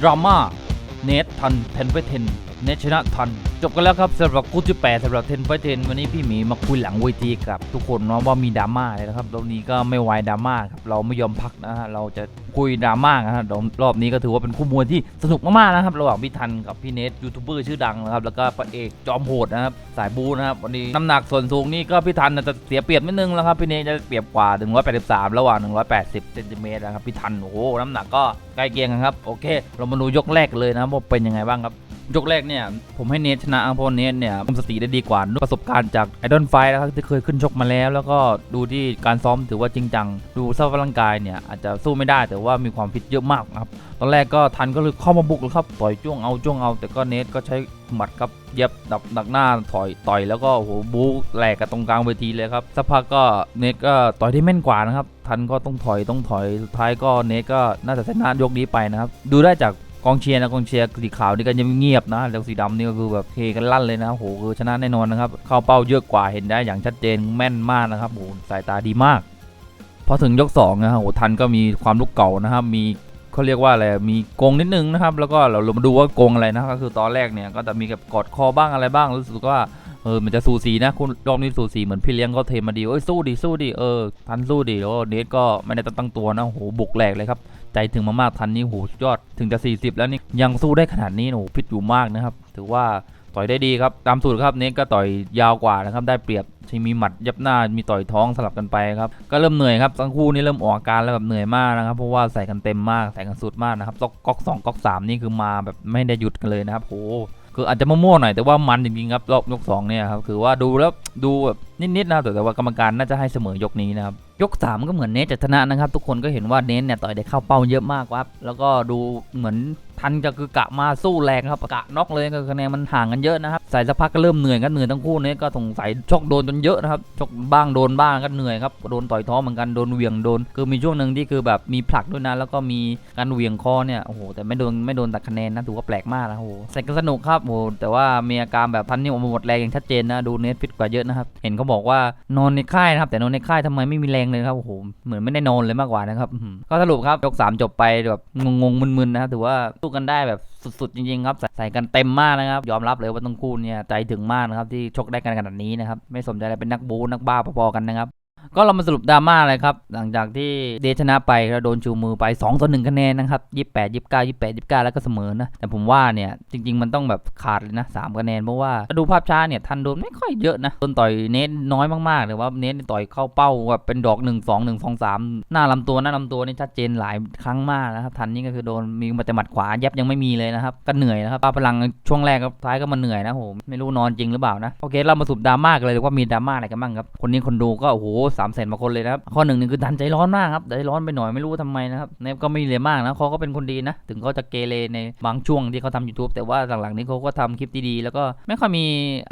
ดราม่าเนททันเทนเวเทน เนทชนะทัน จบกันแล้วครับสำหรับคู่ที่แปดสำหรับเทนไปเทนวันนี้พี่หมีมาคุยหลังเวทีกับ ทุกคนเนาะว่ามีดราม่าเลยนะครับรอบนี้ก็ไม่ไวายดราม่าครับเราไม่ยอมพักนะฮะเราจะคุยดราม่ากันฮะรอบนี้ก็ถือว่าเป็นคู่มวยที่สนุกมากๆนะครับ ระหว่างพี่ทันกับพี่เนทยูทูบเบอร์ชื่อดังนะครับแล้วก็พระเอกจอมโหดนะครับสายบูนะครับวันนี้น้ำหนักส่วนสูงนี่ก็พี่ทันจะเสียเปรียบนิดนึงแล้วครับพี่เนทจะเปรียบกว่า183 ระหว่าง 180เซนติเมตรนะครับพี่ทันโอ้โหน้ำหนักก็ใกล้เคียงกันครับโอเค เรามาดูยกแรกเลยนะว่าเป็นยังไงบ้างครับ ยกแรกเนี่ย ผมให้เนทชนะเพราะเนทเนี่ยคุมสติได้ดีกว่าด้วยประสบการณ์จากไอดอลไฟนะครับที่เคยขึ้นชกมาแล้ว แล้วก็ดูที่การซ้อมถือว่าจริงจัง ดูสภาพร่างกายเนี่ยอาจจะสู้ไม่ได้แต่ว่ามีความฟิตเยอะมากนะครับ ตอนแรกก็ทันก็เลยเข้ามาบุกเลยครับต่อยจ้วงเอาจ้วงเอา แต่ก็เนทก็ใช้หมัดครับเย็บดับดักหน้าถอยต่อยแล้วก็โหบู๊แหลกกันตรงกลางเวทีเลยครับสักพักก็เนทก็ต่อยได้แม่นกว่านะครับทันก็ต้องถอยต้องถอยสุดท้ายก็เนทก็น่าจะชนะยกนี้ไปนะครับดูได้จาก กองเชียร์นะกองเชียร์สีขาวนี่ก็ยังเงียบนะแล้วสีดำนี่ก็คือแบบเฮกันลั่นเลยนะโหคือชนะแน่นอนนะครับเข้าเป้าเยอะกว่าเห็นได้อย่างชัดเจนแม่นมากนะครับโอ้โหสายตาดีมากพอถึงยก2นะฮะโหทันก็มีความลุกเก่านะครับมีเขาเรียกว่าอะไร มีโกงนิดนึงนะครับ แล้วก็เราเรามาดูว่าโกงอะไรนะ ก็คือตอนแรกเนี่ยก็จะมีกับกอดคอบ้างอะไรบ้าง รู้สึกว่า เออ มันจะสูสีนะ คุณรอบนี้สูสีเหมือนพี่เลี้ยงก็เทมาดี เอ้ย สู้ดิสู้ดิเออ ทันสู้ดิแล้วก็เนทก็ไม่ได้ตั้งตัวนะ โห บุกแหลกเลยครับ ใจถึงมากๆทันนี่โหสุดยอดถึงจะ 40 แล้วนี่ยังสู้ได้ขนาดนี้โอ้โหพิษอยู่มากนะครับ ถือว่าต่อยได้ดีครับตามสูตรครับเนทก็ต่อยยาวกว่านะครับได้เปรียบที่มีหมัดยับหน้ามีต่อยท้องสลับกันไปครับก็เริ่มเหนื่อยครับทั้งคู่นี่เริ่มออกอาการแล้วแบบเหนื่อยมากนะครับเพราะว่าใส่กันเต็มมากใส่กันสุดมากนะครับก๊อกก๊อกสองก๊อกสามนี่คือมาแบบไม่ได้หยุดกันเลยนะครับโหคืออาจจะมั่วๆหน่อยแต่ว่ามันจริงๆครับรอบยกสองเนี่ยครับคือว่าดูแล้วดูแบบนิดๆนะแต่ว่า กรรมการน่าจะให้เสมอยกนี้นะครับ ยก3ก็เหมือนเนทจะชนะนะครับ ทุกคนก็เห็นว่าเนทเนี่ยต่อยได้เข้าเป้าเยอะมากครับแล้วก็ดูเหมือน ทันจะคือกะมาสู้แรงครับกะน็อกเลยก็คะแนนมันห่างกันเยอะนะครับใส่สักพักก็เริ่มเหนื่อยกันเหนื่อยทั้งคู่เนทก็สงสัยชกโดนจนเยอะนะครับชกบ้างโดนบ้างก็เหนื่อยครับโดนต่อยท้องเหมือนกันโดนเหวี่ยงโดน คือมีช่วงหนึ่งที่คือแบบมีผลักด้วยนะแล้วก็มีการเหวี่ยงคอเนี่ยโอ้โหแต่ไม่โดนไม่โดนตัดคะแนนนะถือว่าแปลกมากนะโอ้โหใส่กันสนุกครับโอ้โหแต่ว่ามีอาการแบบทันนี่ออกมาหมดแรงอย่างชัดเจนนะดูเนทฟิตกว่าเยอะนะครับเห็นเขาบอกว่านอนในค่ายนะครับแต่นอนในค่ายทำไมไม่มีแรงเลยครับโอ้โหเหมือนไม่ได้นอนเลยมากกว่านะครับก็สรุปครับยกสามจบไปแบบงงๆมึนๆนะครับถือว่าสู้กันได้แบบสุดๆจริงๆครับใส่กันเต็มมากนะครับ ยอมรับเลยว่าต้องคู่เนี่ยใจถึงมากนะครับที่ชกได้กันขนาดนี้นะครับไม่สมใจอะไรเป็นนักบูนักบ้าพอๆกันนะครับ ก็เรามาสรุปดราม่าเลยครับ หลังจากที่เดชนะไปแล้วโดนชูมือไป2ต่อ1คะแนนนะครับ28 29 28 29 แล้วก็เสมอนะ แต่ผมว่าเนี่ย จริง ๆ มันต้องแบบขาดเลยนะ3คะแนน เพราะว่าดูภาพช้าเนี่ยทันโดนไม่ค่อยเยอะนะโดนต่อยเน้นน้อยมากๆเลยว่าเน้นต่อยเข้าเป้าแบบเป็นดอก 1 2 1 2 3 หน้าลำตัวหน้าลำตัวนี่ชัดเจนหลายครั้งมากนะครับทันนี่ก็คือโดนมีมาแต่หมัดขวาเย็บยังไม่มีเลยนะครับก็เหนื่อยนะครับป้าพลังช่วงแรกก็ท้ายก็มาเหนื่อยนะโหไม่รู้นอนจริงหรือเปล่านะโอเคเรามาสรุปดราม่ากันเลยว่ามีดราม่าอะไรกันบ้างครับคนนี้คนดูก็โอ้โหสามแสนกว่าคนเลยนะครับ ข้อหนึ่งนี่คือทันใจร้อนมากครับใจร้อนไปหน่อยไม่รู้ทำไมนะครับเนฟก็ไม่เลยมากนะเขาก็เป็นคนดีนะ ถึงเขาจะเกเรในบางช่วงที่เขาทำ YouTube แต่ว่าหลังๆนี้เขาก็ทำคลิปดีๆแล้วก็ไม่ค่อยมี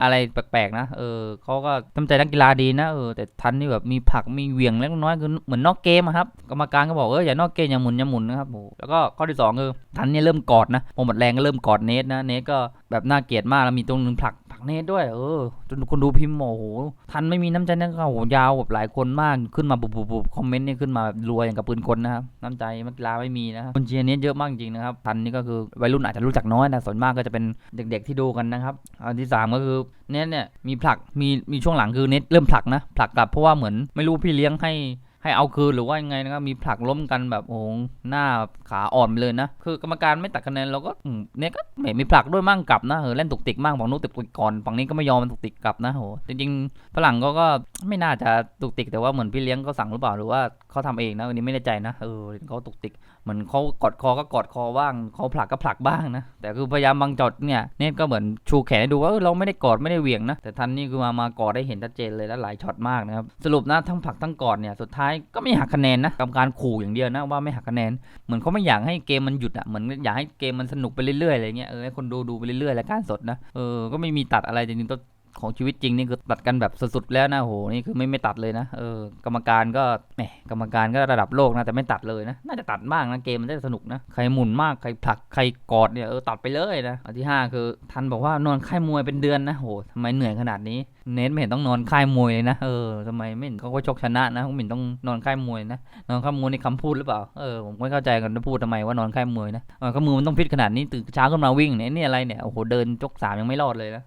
อะไรแปลกๆนะเออเขาก็ทำใจนักกีฬาดีนะเออแต่ทันนี่แบบมีผลักมีเหวี่ยงเล็กน้อยคือเหมือนนอกเกมครับกรรมการก็บอกเอออย่านอกเกมอย่าหมุนอย่าหมุนนะครับโอ้แล้วก็ข้อที่สองคือทันเนี่ยเริ่มกอดนะพอหมดแรงก็เริ่มกอดเนทนะเนทก็แบบน่าเกลียดมากแล้วมีตรงนึงผลัก เนทด้วย เออจนคนดูพิมพ์โอ้โหทันไม่มีน้ำใจนะโอ้โหยาวแบบหลายคนมากขึ้นมาบุบบุบบุบคอมเมนต์นี่ขึ้นมาแบบรัวอย่างกับปืนกลนะครับน้ำใจนักกีฬาไม่มีนะครับคนเชียร์เนทเยอะมากจริงนะครับทันนี่ก็คือวัยรุ่นอาจจะรู้จักน้อยนะส่วนมากก็จะเป็นเด็ก ๆที่ดูกันนะครับอันที่สามก็คือเนทเนี่ยมีผลักมีมีช่วงหลังคือเนทเริ่มผลักนะผลักกลับเพราะว่าเหมือนไม่รู้พี่เลี้ยงให้ ให้เอาคืนหรือว่ายังไงนะครับมีผลักล้มกันแบบโอ้โหหน้าขาอ่อนไปเลยนะ คือกรรมการไม่ตัดคะแนนเราก็เนี่ยก็ไม่มีผลักด้วยมั่งกลับนะเออเล่นตุกติกมั่งฝั่งนู้นตุกติกก่อนฝั่งนี้ก็ไม่ยอมมันตุกติกกลับนะโหจริงๆฝรั่งก็ก็ไม่น่าจะตุกติกแต่ว่าเหมือนพี่เลี้ยงเขาสั่งหรือเปล่าหรือว่าเขาทำเองนะวันนี้ไม่แน่ใจนะเออเขาตุกติก เหมือนเขากอดคอก็กอดคอบ้างเขาผลักก็ผลักบ้างนะ แต่คือพยายามบังจดเนี่ยเนตก็เหมือนชูแขนให้ดูว่าเออเราไม่ได้กอดไม่ได้เหวี่ยงนะ แต่ทันนี่คือมามากอดได้เห็นชัดเจนเลยและหลายช็อตมากนะครับสรุปนะทั้งผลักทั้งกอดเนี่ยสุดท้ายก็ไม่หักคะแนนนะกรรมการขู่อย่างเดียวนะว่าไม่หักคะแนนเหมือนเขาไม่อยากให้เกมมันหยุดอะเหมือนอยากให้เกมมันสนุกไปเรื่อยๆอะไรเงี้ยเออให้คนดูดูไปเรื่อยๆรายการสดนะเออก็ไม่มีตัดอะไรจริงๆต้อง ของชีวิตจริงนี่คือตัดกันแบบสุดๆแล้วนะโหนี่คือไม่ไม่ตัดเลยนะเออกรรมการก็แหมกรรมการก็ระดับโลกนะแต่ไม่ตัดเลยนะน่าจะตัดบ้างนะเกมมันจะสนุกนะใครหมุนมากใครผลักใครกอดเนี่ยเออตัดไปเลยนะอันที่ห้าคือทันบอกว่านอนค่ายมวยเป็นเดือนนะโหทำไมเหนื่อยขนาดนี้เน้นไม่เห็นต้องนอนค่ายมวยเลยนะเออทำไมไม่เห็นเขาก็ชกชนะนะผมเห็นต้องนอนค่ายมวยนะนอนข้ามมูลในคำพูดหรือเปล่าเออผมไม่เข้าใจกันจะพูดทำไมว่านอนค่ายมวยนะนอนข้ามมูลมันต้องพิษขนาดนี้ตื่นเช้าขึ้นมาวิ่งเนี่ยนี่อะไรเนี่ยโอ้โหเดินจกสามยังไม่รอดเลยนะ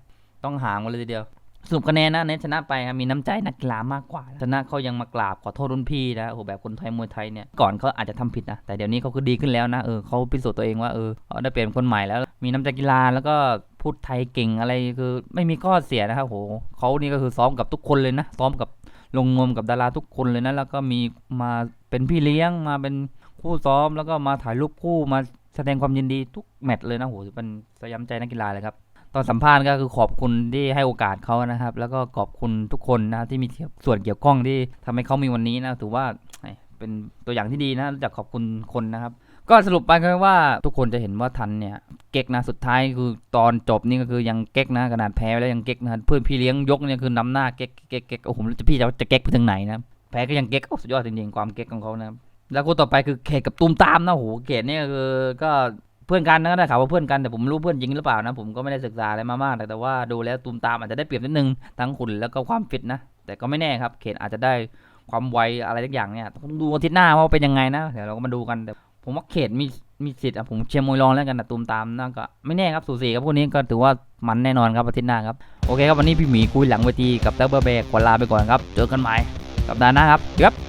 ต้องหางมาเลยทีเดียวสรุปคะแนนนะเนทชนะไปครับมีน้ำใจนักกีฬามากกว่า ชนะเขายังมากราบขอโทษรุ่นพี่นะโอ้โหแบบคนไทยมวยไทยเนี่ยก่อนเขาอาจจะทำผิดนะแต่เดี๋ยวนี้เขาคือดีขึ้นแล้วนะเออเขาพิสูจน์ตัวเองว่าเออเขาได้เปลี่ยนคนใหม่แล้วมีน้ำใจกีฬาแล้วก็พูดไทยเก่งอะไรคือไม่มีข้อเสียนะครับโหเขานี่ก็คือซ้อมกับทุกคนเลยนะซ้อมกับลงนวมกับดาราทุกคนเลยนะแล้วก็มีมาเป็นพี่เลี้ยงมาเป็นคู่ซ้อมแล้วก็มาถ่ายรูปคู่มาแสดงความยินดีทุกแมตช์เลยนะโหเป็นสยามใจนักกีฬาเลยครับ ตอนสัมภาษณ์ก็คือขอบคุณที่ให้โอกาสเขานะครับ แล้วก็ขอบคุณทุกคนนะที่มีส่วนเกี่ยวข้องที่ทำให้เขามีวันนี้นะถือว่าเป็นตัวอย่างที่ดีนะจักขอบคุณคนนะครับ ก็สรุปไปก็ว่าทุกคนจะเห็นว่าทันเนี่ยเก๊กนะสุดท้ายคือตอนจบนี่ก็คือยังเก๊กนะขนาดแพ้แล้วยังเก๊กนะเพื่อนพี่เลี้ยงยกเนี่ยคือนำหน้าเก๊กเก๊กเก๊กโอ้โหจะพี่จะจะเก๊กไปถึงไหนนะแพ้ก็ยังเก๊กโอ้สุดยอดจริงๆความเก๊กของเขานะแล้วคู่ต่อไปคือเขตกับตูมตามนะโอ้โหเขตเนี่ยคือก็ เพื่อนกันนะก็ได้ข่าวว่าเพื่อนกันแต่ผมไม่รู้เพื่อนจริงหรือเปล่านะผมก็ไม่ได้ศึกษาอะไรมามากแต่แต่ว่าดูแล้วตูมตามอาจจะได้เปรียบนิดนึงทั้งขุนแล้วก็ความฟิตนะแต่ก็ไม่แน่ครับ เขตอาจจะได้ความไวอะไรทุกอย่างเนี่ยต้องดูอาทิตย์หน้าว่าเป็นยังไงนะเดี๋ยวเราก็มาดูกันแต่ผมว่าเขตมีมีสิทธิ์อะผมเชียร์มวยรองแล้วกันนะตูมตามนั่นก็ไม่แน่ครับสูสีครับพวกนี้ก็ถือว่ามันแน่นอนครับอาทิตย์หน้าครับโอเคครับวันนี้พี่หมีคุยหลังเวทีกับเต้าเบอร์แบกขอลาไปก่อนครับเจอกันใหม่สัปดาห์หน้าครับครับ